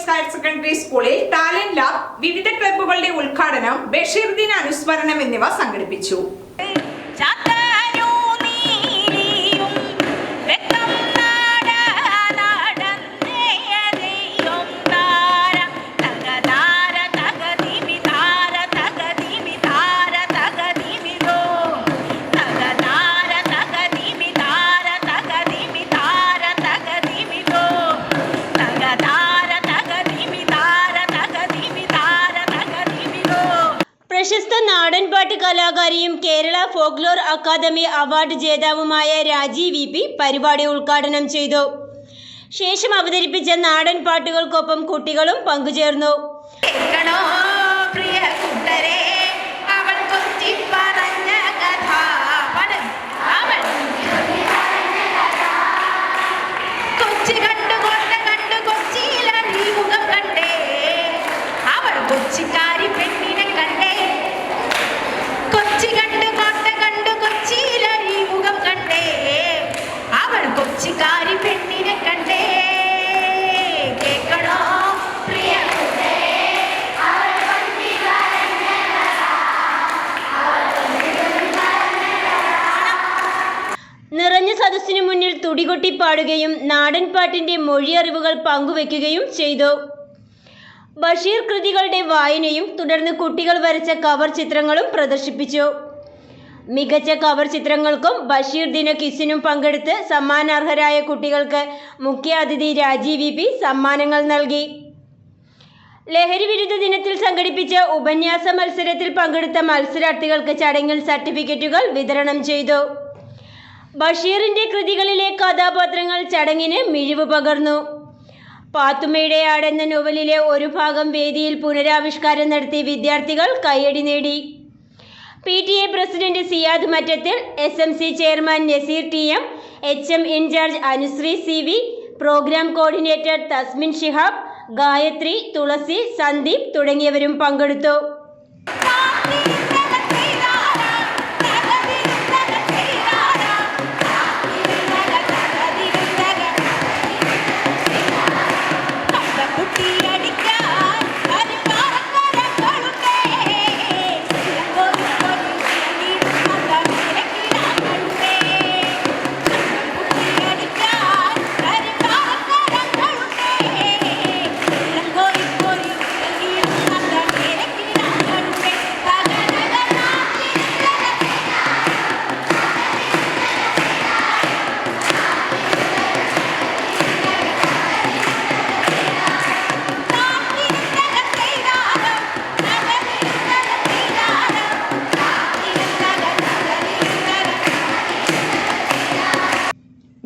Boys higher secondary സ്കൂളിൽ talent lab വിവിധ ക്ലബ്ബുകളുടെ ഉദ്ഘാടനം ബഷീർ ദിന അനുസ്മരണം എന്നിവ സംഘടിപ്പിച്ചു. പ്രശസ്ത നാടൻപാട്ട് കലാകാരിയും കേരള ഫോക്ലോർ അക്കാദമി അവാർഡ് ജേതാവുമായ രാജി വി പി പരിപാടി ഉദ്ഘാടനം ചെയ്തു. ശേഷം അവതരിപ്പിച്ച നാടൻ പാട്ടുകൾക്കൊപ്പം കുട്ടികളും പങ്കുചേർന്നു. കൊച്ചിക്കാരി പെണ്ണിനെ കണ്ടേ. കേൾക്കണോ പ്രിയ നിറഞ്ഞ സദസ്സിനു മുന്നിൽ തുടികൊട്ടി പാടുകയും നാടൻ പാട്ടിന്റെ മൊഴിയറിവുകൾ പങ്കുവെക്കുകയും ചെയ്തു. ബഷീർ കൃതികളുടെ വായനയും തുടർന്ന് കുട്ടികൾ വരച്ച കവർ ചിത്രങ്ങളും പ്രദർശിപ്പിച്ചു. മികച്ച കവർ ചിത്രങ്ങൾക്കും ബഷീർ ദിന കിസിനും പങ്കെടുത്ത് സമ്മാനാർഹരായ കുട്ടികൾക്ക് മുഖ്യാതിഥി രാജീവ് വി പി സമ്മാനങ്ങൾ നൽകി. ലഹരി വിരുദ്ധ ദിനത്തിൽ സംഘടിപ്പിച്ച ഉപന്യാസ മത്സരത്തിൽ പങ്കെടുത്ത മത്സരാർത്ഥികൾക്ക് ചടങ്ങിൽ സർട്ടിഫിക്കറ്റുകൾ വിതരണം ചെയ്തു. ബഷീറിന്റെ കൃതികളിലെ കഥാപാത്രങ്ങൾ ചടങ്ങിന് മിഴിവ് പകർന്നു. പാത്തുമ്മയുടെ ആടെന്ന നോവലിലെ ഒരു ഭാഗം വേദിയിൽ പുനരാവിഷ്കാരം നടത്തി വിദ്യാർത്ഥികൾ കയ്യടി നേടി. P T A president Siyad Mattathil S M C chairman Nazeer T M H M incharge Anushree C V programme coordinator Thasmin Shihab Gayathri തുളസി സന്ദീപ് തുടങ്ങിയവരും പങ്കെടുത്തു.